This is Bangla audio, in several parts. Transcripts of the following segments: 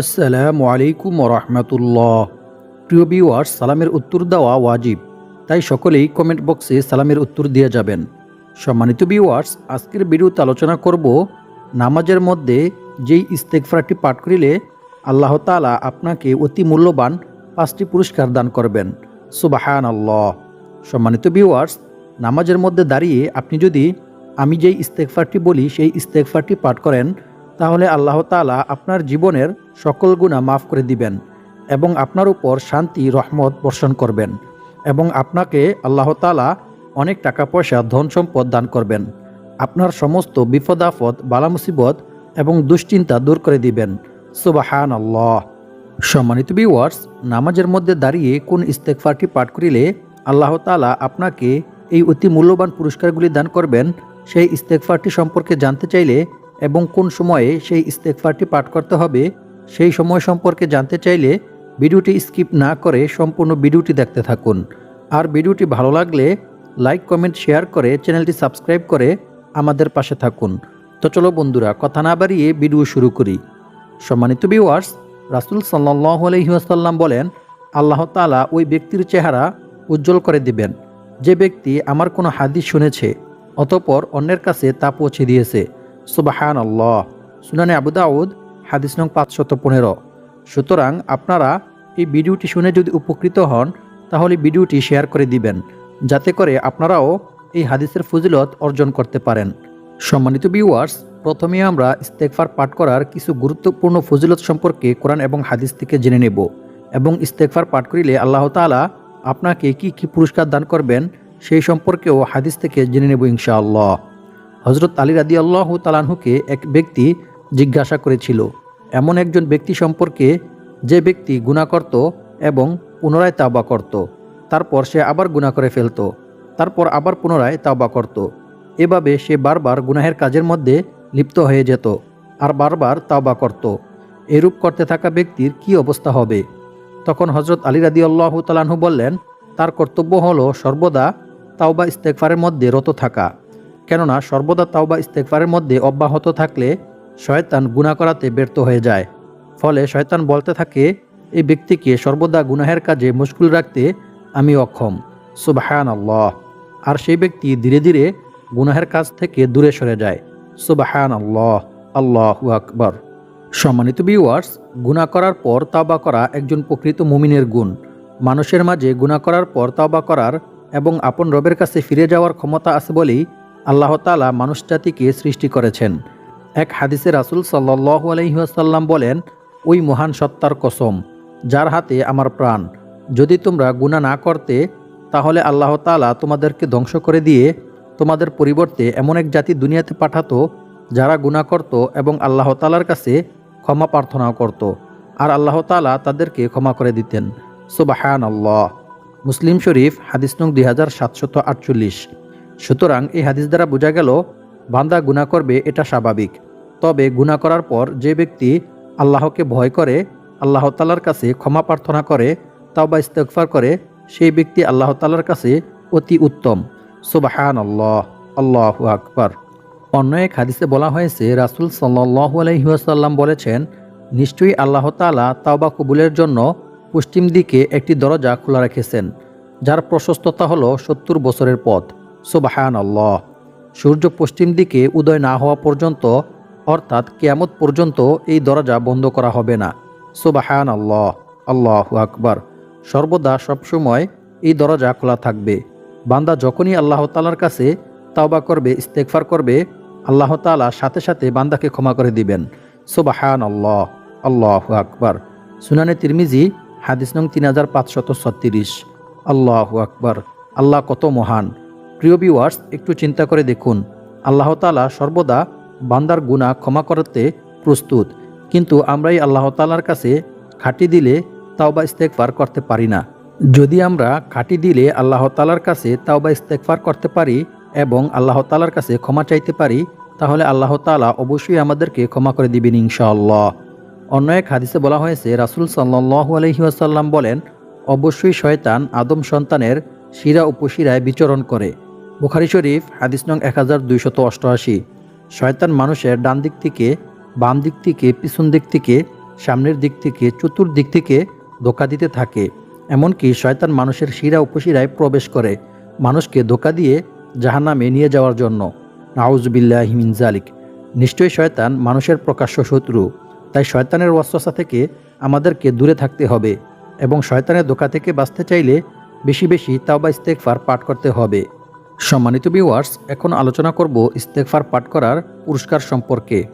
আসসালামু আলাইকুম রহমতুল্লাহ। প্রিয় ভিউয়ার্স সালামের উত্তর দেওয়া ওয়াজিব। তাই সকলেই কমেন্ট বক্সে সালামের উত্তর দিয়ে যাবেন। সম্মানিত ভিউয়ার্স আজকের ভিডিওতে আলোচনা করব নামাজের মধ্যে যেই ইস্তেকফারটি পাঠ করিলে আল্লাহ তাআলা আপনাকে অতি মূল্যবান পাঁচটি পুরস্কার দান করবেন। সুবাহান আল্লাহ সম্মানিত ভিউয়ার্স নামাজের মধ্যে দাঁড়িয়ে আপনি যদি আমি যেই ইস্তেকফারটি বলি, সেই ইস্তেকফারটি পাঠ করেন তাহলে আল্লাহ তাআলা আপনার জীবনের সকল গুণা মাফ করে দিবেন এবং আপনার উপর শান্তি, রহমত বর্ষণ করবেন এবং আপনাকে আল্লাহ তাআলা অনেক টাকা পয়সা, ধন সম্পদ দান করবেন। আপনার সমস্ত বিপদ, আপদ, বালা মুসিবত এবং দুশ্চিন্তা দূর করে দিবেন। সুবাহান আল্লাহ সম্মানিত ভিউয়ার্স নামাজের মধ্যে দাঁড়িয়ে কোন ইস্তেকফারটি পাঠ করিলে আল্লাহ তাআলা আপনাকে এই অতি মূল্যবান পুরস্কারগুলি দান করবেন, সেই ইস্তেকফারটি সম্পর্কে জানতে চাইলে এবং কোন সময়ে সেই ইস্তেকফারটি পাঠ করতে হবে, সেই সময় সম্পর্কে জানতে চাইলে ভিডিওটি স্কিপ না করে সম্পূর্ণ ভিডিওটি দেখতে থাকুন। আর ভিডিওটি ভালো লাগলে লাইক, কমেন্ট, শেয়ার করে চ্যানেলটি সাবস্ক্রাইব করে আমাদের পাশে থাকুন। তো চলো বন্ধুরা, কথা না বাড়িয়ে ভিডিও শুরু করি। সম্মানিত ভিউয়ার্স রাসুল সাল্লাহ আলহিহাসাল্লাম বলেন, আল্লাহ তালা ওই ব্যক্তির চেহারা উজ্জ্বল করে দিবেন। যে ব্যক্তি আমার কোনো হাদিস শুনেছে, অতপর অন্যের কাছে তা পৌঁছে দিয়েছে। সুবাহান আল্লাহ সুনানে আবু দাউদ, হাদিস নং পাঁচশত পনেরো। সুতরাং আপনারা এই ভিডিওটি শুনে যদি উপকৃত হন, তাহলে ভিডিওটি শেয়ার করে দিবেন, যাতে করে আপনারাও এই হাদিসের ফজিলত অর্জন করতে পারেন। সম্মানিত ভিউয়ার্স প্রথমে আমরা ইস্তেকফার পাঠ করার কিছু গুরুত্বপূর্ণ ফজিলত সম্পর্কে কোরআন এবং হাদিস থেকে জেনে নেব এবং ইস্তেকফার পাঠ করিলে আল্লাহ তাআলা আপনাকে কি কি পুরস্কার দান করবেন, সেই সম্পর্কেও হাদিস থেকে জেনে নেব ইনশাআল্লাহ। হজরত আলী রাদি আল্লাহ তালানহুকে এক ব্যক্তি জিজ্ঞাসা করেছিল। এমন একজন ব্যক্তি সম্পর্কে যে ব্যক্তি গুণা করত এবং পুনরায় তাওবা করত, তারপর সে আবার গুণা করে ফেলতো, তারপর আবার পুনরায় তাওবা করত। এভাবে সে বারবার গুনাহের কাজের মধ্যে লিপ্ত হয়ে যেত আর বারবার তাওবা করত। এরূপ করতে থাকা ব্যক্তির কি অবস্থা হবে? তখন হজরত আলী রাদি আল্লাহ তালানহু বললেন, তার কর্তব্য হলো সর্বদা তাওবা ইস্তেকফারের মধ্যে রত থাকা। কেননা সর্বদা তাওবা ইস্তেকফারের মধ্যে অব্যাহত থাকলে শয়তান গুণা করাতে ব্যর্থ হয়ে যায়। ফলে শয়তান বলতে থাকে এই ব্যক্তিকে সর্বদা গুনাহের কাজে মুশকুল রাখতে আমি অক্ষম। সুবাহান আল্লাহ আর সেই ব্যক্তি ধীরে ধীরে গুনাহের কাজ থেকে দূরে সরে যায়। সুবাহান আল্লাহ আল্লাহ আকবর। সম্মানিত ভিউয়ার্স গুণা করার পর তাওবা করা একজন প্রকৃত মুমিনের গুণ। মানুষের মাঝে গুণা করার পর তাওবা করার এবং আপন রবের কাছে ফিরে যাওয়ার ক্ষমতা আছে বলেই আল্লাহ তালা মানুষ জাতিকে সৃষ্টি করেছেন। এক হাদিসে রাসুল সাল্লাহ আলহিহাসাল্লাম বলেন, ওই মহান সত্তার কসম, যার হাতে আমার প্রাণ। যদি তোমরা গুণা না করতে, তাহলে আল্লাহ তালা তোমাদেরকে ধ্বংস করে দিয়ে তোমাদের পরিবর্তে এমন এক জাতি দুনিয়াতে পাঠাতো, যারা গুণা করত এবং আল্লাহ তালার কাছে ক্ষমা প্রার্থনাও করত। আর আল্লাহ তালা তাদেরকে ক্ষমা করে দিতেন। সুবাহান আল্লাহ মুসলিম শরীফ, হাদিস নং দুই হাজার সাতশত আটচল্লিশ। সুতরাং এই হাদিস দ্বারা বোঝা গেল, বান্দা গুণা করবে এটা স্বাভাবিক। তবে গুণা করার পর যে ব্যক্তি আল্লাহকে ভয় করে, আল্লাহ তালার কাছে ক্ষমা প্রার্থনা করে তাও বা ইস্তেকফার করে, সেই ব্যক্তি আল্লাহ তালার কাছে অতি উত্তম। সুবাহান আল্লাহ আল্লাহ আকবর। অন্য এক হাদিসে বলা হয়েছে, রাসুল সাল্লাহ আলহিহাসাল্লাম বলেছেন, নিশ্চয়ই আল্লাহ তালা তাওবা কবুলের জন্য পশ্চিম দিকে একটি দরজা খোলা রেখেছেন, যার প্রশস্ততা হলো সত্তর বছরের পথ। সুবাহান আল্লাহ সূর্য পশ্চিম দিকে উদয় না হওয়া পর্যন্ত, অর্থাৎ কেয়ামত পর্যন্ত এই দরজা বন্ধ করা হবে না। সুবাহান আল্লাহ আল্লাহ আকবর। সর্বদা সবসময় এই দরজা খোলা থাকবে। বান্দা যখনই আল্লাহ তালার কাছে তাওবা করবে ইস্তেকফার করবে, আল্লাহ তালা সাথে সাথে বান্দাকে ক্ষমা করে দিবেন। সুবাহান আল্লাহ আল্লাহ আকবর। সুনানে তিরমিজি, হাদিস নং তিন হাজার পাঁচশত ছত্রিশ। আল্লাহ আকবর। আল্লাহ কত মহান। প্রিয় ভিউয়ার্স একটু চিন্তা করে দেখুন, আল্লাহ তালা সর্বদা বান্দার গুণা ক্ষমা করতে প্রস্তুত। কিন্তু আমরাই আল্লাহ তালার কাছে খাটি দিলে তাও তাওবা ইস্তেকফার করতে পারি না। যদি আমরা খাটি দিলে আল্লাহ তালার কাছে তাও তাওবা ইস্তেকফার করতে পারি এবং আল্লাহ তালার কাছে ক্ষমা চাইতে পারি, তাহলে আল্লাহ তালা অবশ্যই আমাদেরকে ক্ষমা করে দিবেন ইনশাআল্লাহ। অন্য এক হাদিসে বলা হয়েছে, রাসুল সাল্লাহ আলহিহাসাল্লাম বলেন, অবশ্যই শয়তান আদম সন্তানের শিরা উপশিরায় বিচরণ করে। বুখারি শরীফ, হাদিস নং এক হাজার দুইশত অষ্টআশি। শয়তান মানুষের ডান দিক থেকে, বাম দিক থেকে, পিছন দিক থেকে, সামনের দিক থেকে, চতুর্দিক থেকে ধোকা দিতে থাকে। এমনকি শয়তান মানুষের শিরা উপশিরায় প্রবেশ করে। মানুষকে ধোকা দিয়ে জাহান্নামে নিয়ে যাওয়ার জন্য। নাউজবিল্লাহ হিমিন জালিক নিশ্চয়ই শয়তান মানুষের প্রকাশ্য শত্রু। তাই শয়তানের ওয়াসওয়াসা থেকে আমাদেরকে দূরে থাকতে হবে এবং শয়তানের ধোকা থেকে বাঁচতে চাইলে বেশি বেশি তাওবা ইস্তেকফার পাঠ করতে হবে। সম্মানিত ভিউয়ার্স এখন আলোচনা করব ইস্তেকফার পাঠ করার পুরস্কার সম্পর্কে।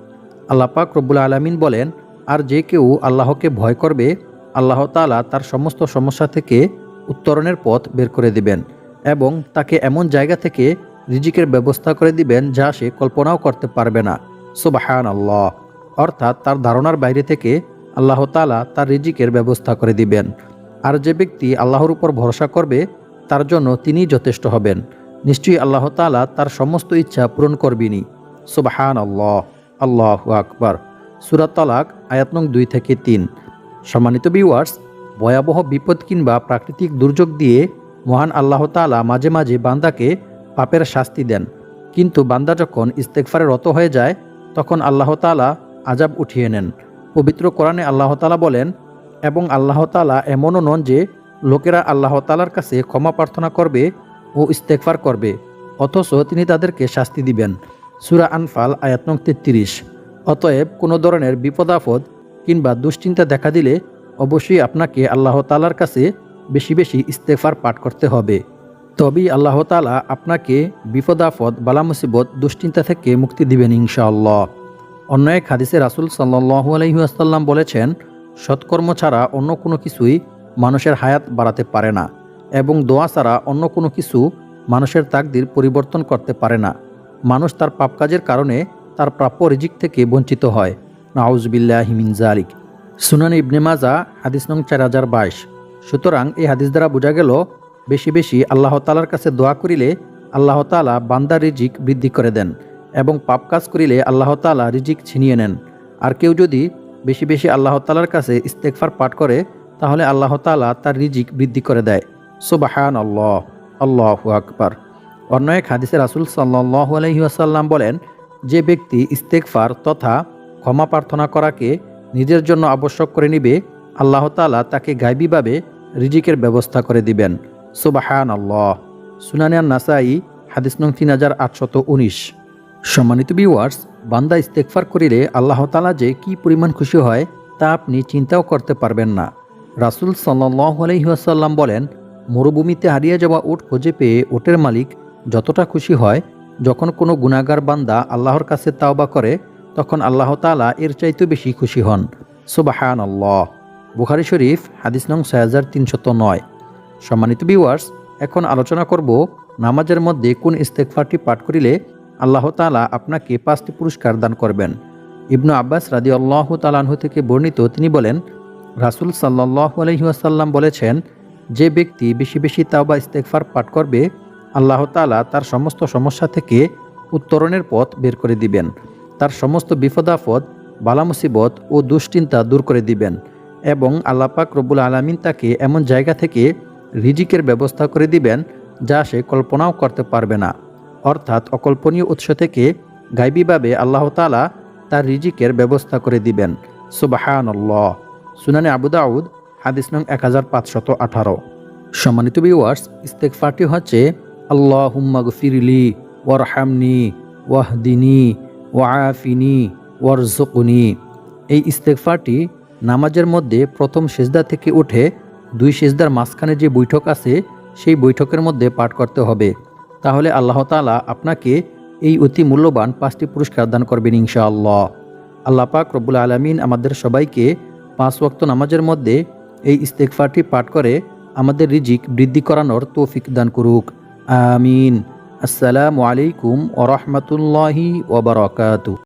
আল্লাপাক রব্বুল আলমিন বলেন, আর যে কেউ আল্লাহকে ভয় করবে, আল্লাহ তাআলা তার সমস্ত সমস্যা থেকে উত্তরণের পথ বের করে দিবেন এবং তাকে এমন জায়গা থেকে রিজিকের ব্যবস্থা করে দিবেন যা সে কল্পনাও করতে পারবে না। সুবাহান আল্লাহ অর্থাৎ তার ধারণার বাইরে থেকে আল্লাহ তাআলা তার রিজিকের ব্যবস্থা করে দিবেন। আর যে ব্যক্তি আল্লাহর উপর ভরসা করবে, তার জন্য তিনিই যথেষ্ট হবেন। নিশ্চয়ই আল্লাহ তাআলা তার সমস্ত ইচ্ছা পূরণ করবিনি সুবাহান আল্লাহ আল্লাহ আকবর। সুরাত তালাক, আয়াত নং দুই থেকে তিন। সম্মানিত ভিউয়ার্স ভয়াবহ বিপদ কিংবা প্রাকৃতিক দুর্যোগ দিয়ে মহান আল্লাহ তাআলা মাঝে মাঝে বান্দাকে পাপের শাস্তি দেন। কিন্তু বান্দা যখন ইস্তেকফারে রত হয়ে যায়, তখন আল্লাহ তাআলা আজাব উঠিয়ে নেন। পবিত্র কোরআনে আল্লাহ তালা বলেন, এবং আল্লাহ তাআলা এমনও নন যে লোকেরা আল্লাহ তাআলার কাছে ক্ষমা প্রার্থনা করবে ও ইস্তেকফার করবে, অথচ তিনি তাদেরকে শাস্তি দিবেন। সুরা আনফাল, আয়াত নং তেত্রিশ। অতএব কোনো ধরনের বিপদাফদ কিংবা দুশ্চিন্তা দেখা দিলে অবশ্যই আপনাকে আল্লাহ তালার কাছে বেশি বেশি ইস্তেফার পাঠ করতে হবে। তবেই আল্লাহ তালা আপনাকে বিপদাফদ বালা মুসিবত, দুশ্চিন্তা থেকে মুক্তি দিবেন ইনশাআল্লাহ। অন্য এক হাদিসে রাসুল সাল্লাহু আলহিহাসাল্লাম বলেছেন, সৎকর্ম ছাড়া অন্য কোনো কিছুই মানুষের হায়াত বাড়াতে পারে না। এবং দোয়া ছাড়া অন্য কোনো কিছু মানুষের তাকদির পরিবর্তন করতে পারে না। মানুষ তার পাপ কাজের কারণে তার প্রাপ্য রিজিক থেকে বঞ্চিত হয়। নাউজবিল্লাহ জালিক সুনান ইবনে মাজা হাদিস নং চার হাজার বাইশ। সুতরাং এই হাদিস দ্বারা বোঝা গেল, বেশি বেশি আল্লাহ তালার কাছে দোয়া করিলে আল্লাহ তালা বান্দার রিজিক বৃদ্ধি করে দেন এবং পাপ কাজ করিলে আল্লাহ তালা রিজিক ছিনিয়ে নেন। আর কেউ যদি বেশি বেশি আল্লাহ তালার কাছে ইস্তেকফার পাঠ করে, তাহলে আল্লাহ তালা তার রিজিক বৃদ্ধি করে দেয়। সুবাহান আল্লাহ আল্লাহ আকবার। অন্য এক হাদিসে রাসুল সাল্লাহ আলহিহাসাল্লাম বলেন, যে ব্যক্তি ইস্তেকফার তথা ক্ষমা প্রার্থনা করাকে নিজের জন্য আবশ্যক করে নিবে, আল্লাহ তালা তাকে গাইবীভাবে রিজিকের ব্যবস্থা করে দিবেন। সুবাহান আল্লাহ সুনানিয়ান নাসাই হাদিস নং তিন হাজার আটশত উনিশ। সম্মানিত ভিউয়ার্স বান্দা ইস্তেকফার করিলে আল্লাহ তালা যে কি পরিমাণ খুশি হয়, তা আপনি চিন্তাও করতে পারবেন না। রাসুল সাল্লাহ আলহিহাসাল্লাম বলেন মরুভূমিতে হারিয়ে যাওয়া উট খুঁজে পেয়ে ওটের মালিক যতটা খুশি হয়, যখন কোনো গুণাগার বান্দা আল্লাহর কাছে তাওবা করে, তখন আল্লাহ তালা এর চাইতে বেশি খুশি হন। সুবাহান আল্লাহ বুখারি শরীফ, হাদিস নং ছয় হাজার তিনশত নয়। সম্মানিত ভিউয়ার্স এখন আলোচনা করব নামাজের মধ্যে কোন ইস্তেকফারটি পাঠ করিলে আল্লাহ তালা আপনাকে পাঁচটি পুরস্কার দান করবেন। ইবনু আব্বাস রাদি আল্লাহ তালাহু থেকে বর্ণিত তিনি বলেন, রাসুল সাল্লাহ আলহিহাসাল্লাম বলেছেন যে ব্যক্তি বেশি বেশি তাওবা ইস্তেকফার পাঠ করবে, আল্লাহ তালা তার সমস্ত সমস্যা থেকে উত্তরণের পথ বের করে দিবেন। তার সমস্ত বিপদাফদ বালা মুসিবত ও দুশ্চিন্তা দূর করে দিবেন এবং আল্লাপাক রব্বুল আলমিন তাকে এমন জায়গা থেকে রিজিকের ব্যবস্থা করে দিবেন যা সে কল্পনাও করতে পারবে না। অর্থাৎ অকল্পনীয় উৎস থেকে গাইবীভাবে আল্লাহ তালা তার রিজিকের ব্যবস্থা করে দিবেন। সুবাহান সুনানে আবুদাউদ হাদিস নং এক হাজার পাঁচশত আঠারো। সম্মানিত ভিউয়ার্স ইস্তেকফারটি হচ্ছে আল্লাহ হুম্মা হুম্মাগ ফিরলি ওয়ারহামনি, ওয়াহদিনী ওয়াফিনি ওয়ারজুকনি এই ইস্তেক ইস্তেকফারটি নামাজের মধ্যে প্রথম সেজদা থেকে উঠে দুই সেজদার মাঝখানে যে বৈঠক আছে, সেই বৈঠকের মধ্যে পাঠ করতে হবে। তাহলে আল্লাহ তালা আপনাকে এই অতি মূল্যবান পাঁচটি পুরস্কার দান করবেন ইনশাআল্লাহ। আল্লাহ পাক রব্বুল আলমিন আমাদের সবাইকে পাঁচ ওয়াক্ত নামাজের মধ্যে এই ইস্তেকফারটি পাঠ করে আমাদের রিজিক বৃদ্ধি করানোর তৌফিক দান করুক। আমিন। আসসালামু আলাইকুম ওরহমতুল্লাহি ওবরাকাতু